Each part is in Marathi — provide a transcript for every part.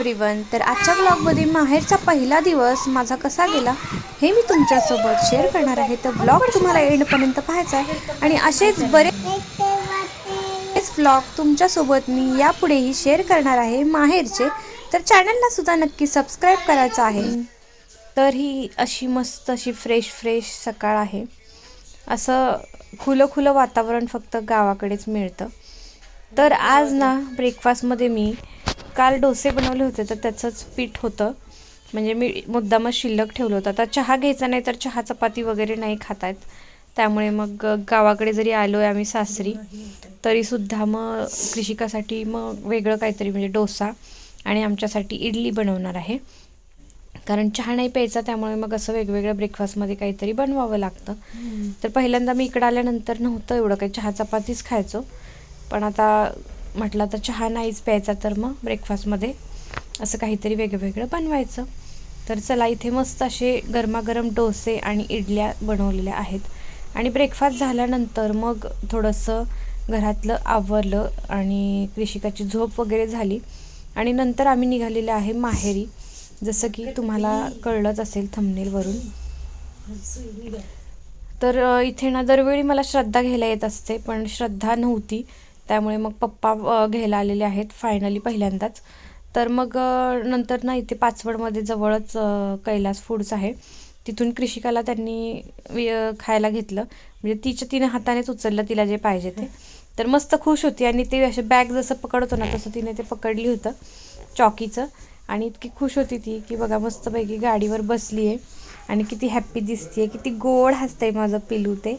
एव्हरीवन तर आजच्या ब्लॉगमध्ये माहेरचा पहिला दिवस माझा कसा गेला हे मी तुमच्यासोबत शेअर करणार आहे. तर ब्लॉग तुम्हाला एंडपर्यंत पाहायचा आहे. आणि असेच बरेच ब्लॉग तुमच्यासोबत मी यापुढेही शेअर करणार आहे माहेरचे. तर चॅनलला सुद्धा नक्की सबस्क्राईब करायचं आहे. तर ही अशी मस्त अशी फ्रेश फ्रेश सकाळ आहे. असं खुलं खुलं वातावरण फक्त गावाकडेच मिळतं. तर आज ना ब्रेकफास्टमध्ये मी काल डोसे बनवले होते तर त्याचंच पीठ होतं. म्हणजे मी मुद्दामच शिल्लक ठेवलं होतं. आता चहा घ्यायचा नाही तर चहा चपाती वगैरे नाही खात आहेत. त्यामुळे मग गावाकडे जरी आलो आहे आम्ही सासरी तरीसुद्धा मग कृषिकासाठी मग वेगळं काहीतरी म्हणजे डोसा आणि आमच्यासाठी इडली बनवणार आहे. कारण चहा नाही प्यायचा त्यामुळे मग असं वेगवेगळ्या ब्रेकफास्टमध्ये काहीतरी बनवावं लागतं. तर पहिल्यांदा मी इकडं आल्यानंतर नव्हतं एवढं काही. चहा चपातीच खायचो. पण आता म्हटलं तर चहा नाहीच प्यायचा तर मग ब्रेकफास्टमध्ये असं काहीतरी वेगळं वेगळं बनवायचं. तर चला इथे मस्त असे गरमागरम डोसे आणि इडल्या बनवलेल्या आहेत. आणि ब्रेकफास्ट झाल्यानंतर मग थोडंसं घरातलं आवरलं आणि कृषिकाची झोप वगैरे झाली. आणि नंतर आम्ही निघालेलं आहे माहेरी. जसं की तुम्हाला कळलंच असेल थंबनेलवरून तर इथे ना दरवेळी मला श्रद्धा घ्यायला येत असते पण श्रद्धा नव्हती. त्यामुळे मग पप्पा घ्यायला आलेले आहेत फायनली पहिल्यांदाच. तर मग नंतर ना इथे पाचवडमध्ये जवळच कैलास फूड्स आहे. तिथून कृषिकाला त्यांनी खायला घेतलं. म्हणजे तिच्या तिने हातानेच उचललं तिला जे पाहिजे ते. तर मस्त खुश होती आणि ते असे बॅग जसं पकडतो ना तसं तिने ते पकडली होतं चॉकीचं आणि इतकी खुश होती ती की बघा मस्तपैकी गाडीवर बसली आहे आणि किती हॅप्पी दिसते किती गोड हसतंय माझं पिलू ते.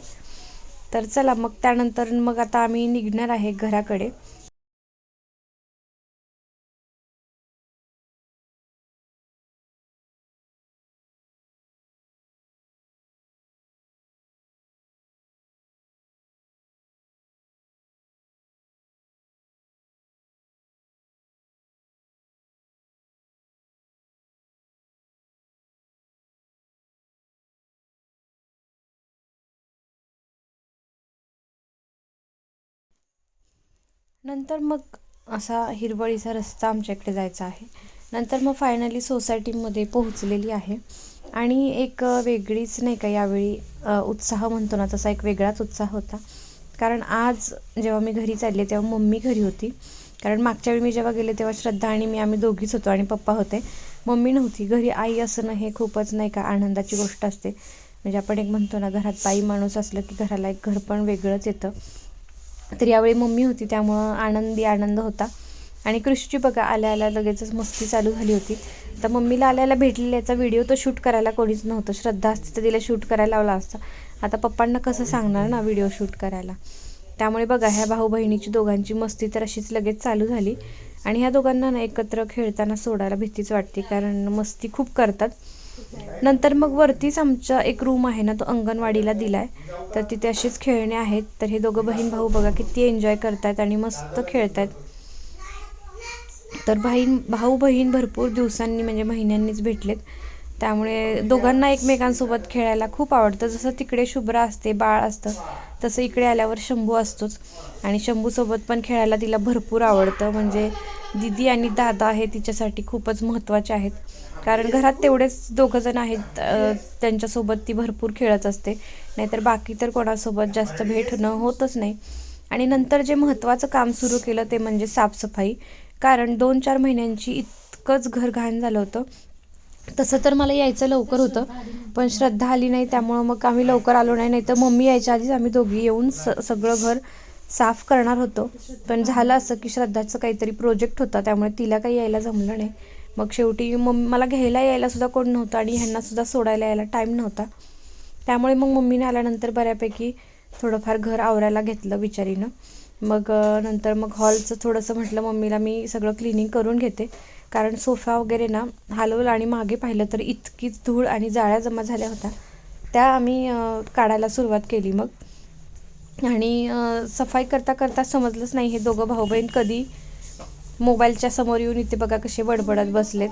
तर चला मग त्यानंतर मग आता आम्ही निघणार आहे घराकडे. नंतर मग असा हिरवळीचा रस्ता आमच्या इकडे जायचा आहे. नंतर मग फायनली सोसायटीमध्ये पोहोचलेली आहे. आणि एक वेगळीच नाही का यावेळी उत्साह म्हणतो ना तसा एक वेगळाच उत्साह होता. कारण आज जेव्हा मी घरी चालले तेव्हा मम्मी घरी होती. कारण मागच्या वेळी मी जेव्हा गेले तेव्हा श्रद्धा आणि मी आम्ही दोघीच होतो आणि पप्पा होते. मम्मी नव्हती. घरी आई असणं हे खूपच नाही का आनंदाची गोष्ट असते. म्हणजे आपण एक म्हणतो ना घरात बाई माणूस असलं की घराला एक घर पण वेगळंच येतं. तर यावेळी मम्मी होती त्यामुळं आनंदी आनंद होता. आणि कृषीची बघा आल्या आल्या लगेचच मस्ती चालू झाली होती. तर मम्मीला आल्याला भेटलेला याचा व्हिडिओ तर शूट करायला कोणीच नव्हतं. श्रद्धा असते तर तिला शूट करायला लावला असता. आता पप्पांना कसं सांगणार ना व्हिडिओ शूट करायला? त्यामुळे बघा ह्या भाऊ बहिणीची दोघांची मस्ती तर अशीच लगेच चालू झाली. आणि ह्या दोघांना ना एकत्र खेळताना सोडायला भीतीच वाटते कारण मस्ती खूप करतात. नंतर मग वरतीच आमचा एक रूम आहे ना तो अंगणवाडीला दिला आहे तर तिथे अशीच खेळणे आहेत. तर हे दोघं बहीण भाऊ बघा किती एन्जॉय करतायत आणि मस्त खेळतायत. तर बहीण भाऊ बहीण भरपूर दिवसांनी म्हणजे महिन्यांनीच भेटलेत. त्यामुळे दोघांना एकमेकांसोबत खेळायला खूप आवडतं. जसं तिकडे शुभ्रा असते बाळ असतं तसं इकडे आल्यावर शंभू असतोच. आणि शंभूसोबत पण खेळायला तिला भरपूर आवडतं. म्हणजे दिदी आणि दादा हे तिच्यासाठी खूपच महत्त्वाचे आहेत. कारण घरात तेवढेच दोघंजण आहेत त्यांच्यासोबत ती भरपूर खेळत असते. नाहीतर बाकी तर कोणासोबत जास्त भेट न होतच नाही. आणि नंतर जे महत्त्वाचं काम सुरू केलं ते म्हणजे साफसफाई. कारण दोन चार महिन्यांची इतकंच घर घाण झालं होतं. तसं तर मला यायचं लवकर होतं पण श्रद्धा आली नाही त्यामुळं मग आम्ही लवकर आलो नाही नाही तर मम्मी यायच्या आधीच आम्ही दोघी येऊन स सगळं घर साफ करणार होतो. पण झालं असं की श्रद्धाचं काहीतरी प्रोजेक्ट होता त्यामुळे तिला काही यायला जमलं नाही. मग शेवटी मम्मी मला घ्यायला यायला सुद्धा कोण नव्हतं आणि ह्यांनासुद्धा सोडायला यायला टाईम नव्हता. त्यामुळे मग मम्मीने आल्यानंतर बऱ्यापैकी थोडंफार घर आवरायला घेतलं बिचारीनं. मग नंतर मग हॉलचं थोडंसं म्हटलं मम्मीला मी सगळं क्लिनिंग करून घेते. कारण सोफा वगैरे ना हलवलं आणि मागे पाहिलं तर इतकीच धूळ आणि जाळ्या जमा झाल्या होत्या. त्या आम्ही काढायला सुरुवात केली मग. आणि सफाई करता करता समजलंच नाही हे दोघं भाऊ बहीण कधी मोबाईलच्या समोर येऊन इथे बघा कसे बडबडत बसलेत.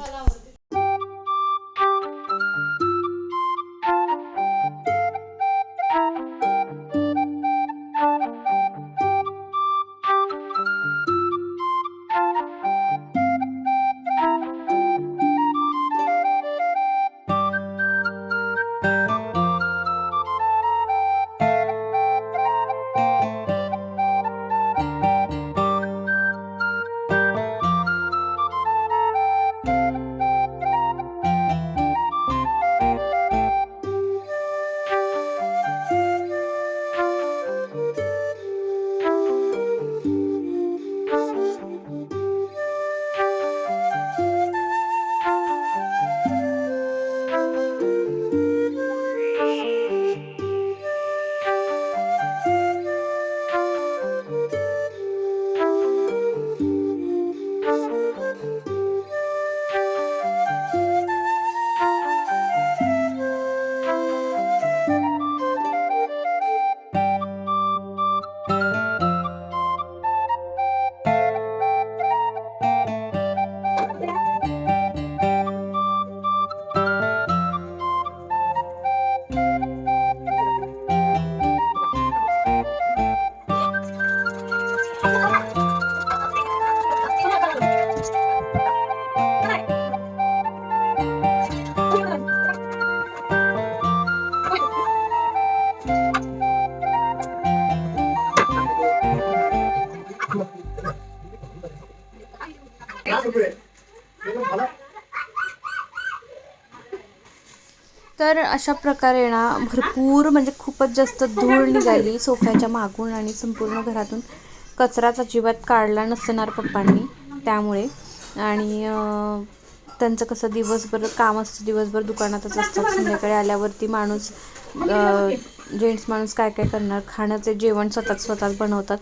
तर अशा प्रकारे ना भरपूर म्हणजे खूपच जास्त धूळ निघाली सोफ्याच्या मागून आणि संपूर्ण घरातून. कचराच अजिबात काढला नसणार पप्पांनी त्यामुळे. आणि त्यांचं कसं दिवसभर काम असतं दिवसभर दुकानातच असतात. संध्याकाळी आल्यावरती माणूस जेंट्स माणूस काय काय करणार? खाण्याचे जेवण स्वतःच स्वतःच बनवतात.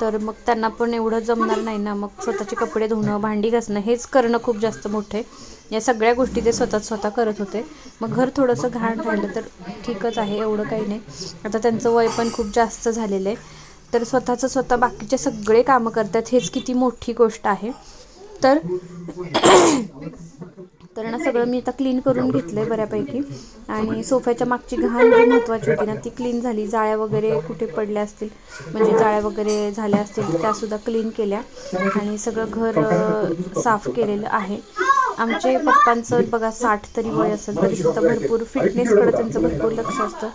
तर मग त्यांना पण एवढं जमणार नाही ना. मग स्वतःचे कपडे धुणं भांडी घासणं हेच करणं खूप जास्त मोठं आहे. या सगळ्या गोष्टी ते स्वतः स्वतः करत होते. मग घर थोडंसं घाण राहिलं तर ठीकच आहे एवढं काही नाही. आता त्यांचं वय पण खूप जास्त झालेलं आहे. तर स्वतःचं स्वतः बाकीचे सगळे कामं करतात हेच किती मोठी गोष्ट आहे. तर तर ना सगळं मी आता क्लीन करून घेतलं आहे बऱ्यापैकी. आणि सोफ्याच्या मागची घाण जी महत्त्वाची होती ना ती क्लीन झाली. जाळ्या वगैरे कुठे पडल्या असतील म्हणजे जाळ्या वगैरे झाल्या असतील त्यासुद्धा क्लीन केल्या. आणि सगळं घर साफ केलेलं आहे. आमचे पप्पांचं बघा साठ तरी वय असेल तरी सुद्धा भरपूर फिटनेसकडे त्यांचं भरपूर लक्ष असतं.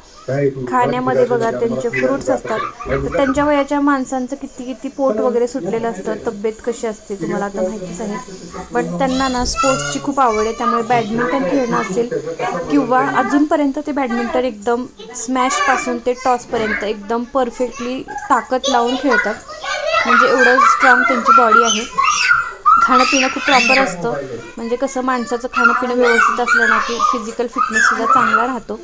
खाण्यामध्ये बघा त्यांचे फ्रूट्स असतात. तर त्यांच्या वयाच्या माणसांचं किती किती पोट वगैरे सुटलेलं असतं तब्येत कशी असते तुम्हाला आता माहितीच आहे. पण त्यांना ना स्पोर्ट्सची खूप आवड आहे त्यामुळे बॅडमिंटन खेळणं असेल किंवा अजूनपर्यंत ते बॅडमिंटन एकदम स्मॅशपासून ते टॉसपर्यंत एकदम परफेक्टली ताकद लावून खेळतात. म्हणजे एवढं स्ट्रॉंग त्यांची बॉडी आहे. खाणं पिणं खूप प्रॉपर असतं. म्हणजे कसं माणसाचं खाणं पिणं व्यवस्थित असलं ना की फिजिकल फिटनेससुद्धा चांगला राहतो.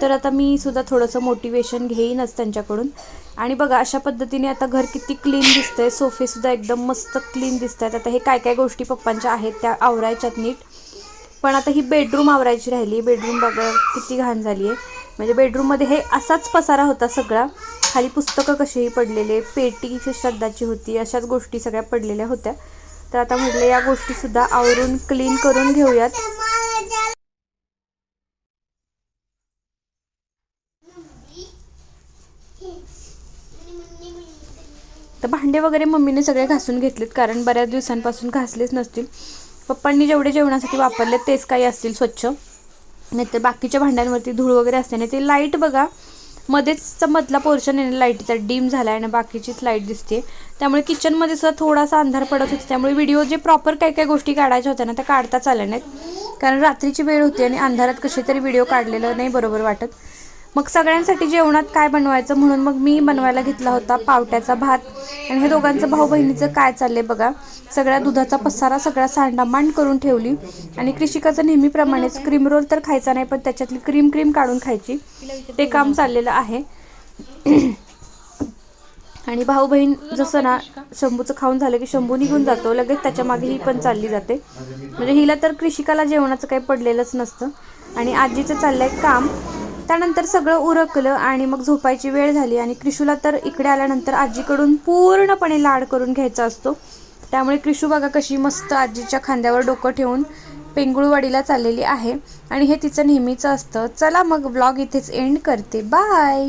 तर आता मी सुद्धा थोडंसं मोटिवेशन घेईनच त्यांच्याकडून. आणि बघा अशा पद्धतीने आता घर किती क्लीन दिसतंय. सोफेसुद्धा एकदम मस्त क्लीन दिसत आहेत आता हे काय काय गोष्टी पप्पांच्या आहेत त्या आवरायच्यात नीट. पण आता ही बेडरूम आवरायची राहिली. बेडरूम बघा किती घाण झाली आहे म्हणजे बेडरूममध्ये हे असाच पसारा होता सगळा. खाली पुस्तकं कशीही पडलेले पेटी श्रद्धाची होती अशाच गोष्टी सगळ्या पडलेल्या होत्या. तर आता म्हटलं या गोष्टीसुद्धा आवरून क्लीन करून घेऊयात. तर भांडे वगैरे मम्मीने सगळे घासून घेतलेत कारण बऱ्याच दिवसांपासून घासलेच नसतील. पप्पांनी जेवढे जेवणासाठी वापरले तेच काही असतील स्वच्छ. नाहीतर बाकीच्या भांड्यांवरती धूळ वगैरे असते ना ते लाइट बघा. मध्येच मधला पोर्शन आहे लाईटीचा डीम झाला आहे आणि बाकीचीच लाइट दिसते त्यामुळे किचनमध्ये सुद्धा थोडासा अंधार पडत होता. त्यामुळे व्हिडिओ जे प्रॉपर काही काही गोष्टी काढायच्या होत्या ना त्या काढताच आल्या नाहीत. कारण रात्रीची वेळ होती आणि अंधारात कसे तरी व्हिडिओ काढलेलं नाही बरोबर वाटत. मग सगळ्यांसाठी जेवणात काय बनवायचं म्हणून मग मी बनवायला घेतला होता पावट्याचा भात. आणि हे दोघांचं भाऊ बहिणीचं काय चाललंय बघा. सगळ्या दुधाचा पसारा सगळा सांडामांड करून ठेवली. आणि कृषिकाचं नेहमीप्रमाणेच क्रीम रोल तर खायचा नाही पण त्याच्यातली क्रीम क्रीम काढून खायची. ते काम चाललेलं आहे. आणि भाऊ बहीण जसं ना शंभूचं खाऊन झालं की शंभू निघून जातो. लगेच त्याच्यामागे ही पण चालली जाते. म्हणजे हिला तर कृषिकाला जेवणाचं काही पडलेलंच नसतं. आणि आजीचं चाललंय काम. त्यानंतर सगळं उरकलं आणि मग झोपायची वेळ झाली आणि क्रिशूला तर इकडे आल्यानंतर आजीकडून पूर्णपणे लाड करून घ्यायचा असतो. त्यामुळे क्रिशू बघा कशी मस्त आजीच्या खांद्यावर डोकं ठेवून पेंगुळवाडीला चाललेली आहे. आणि हे तिचं नेहमीचं असतं. चला मग व्लॉग इथेच एंड करते. बाय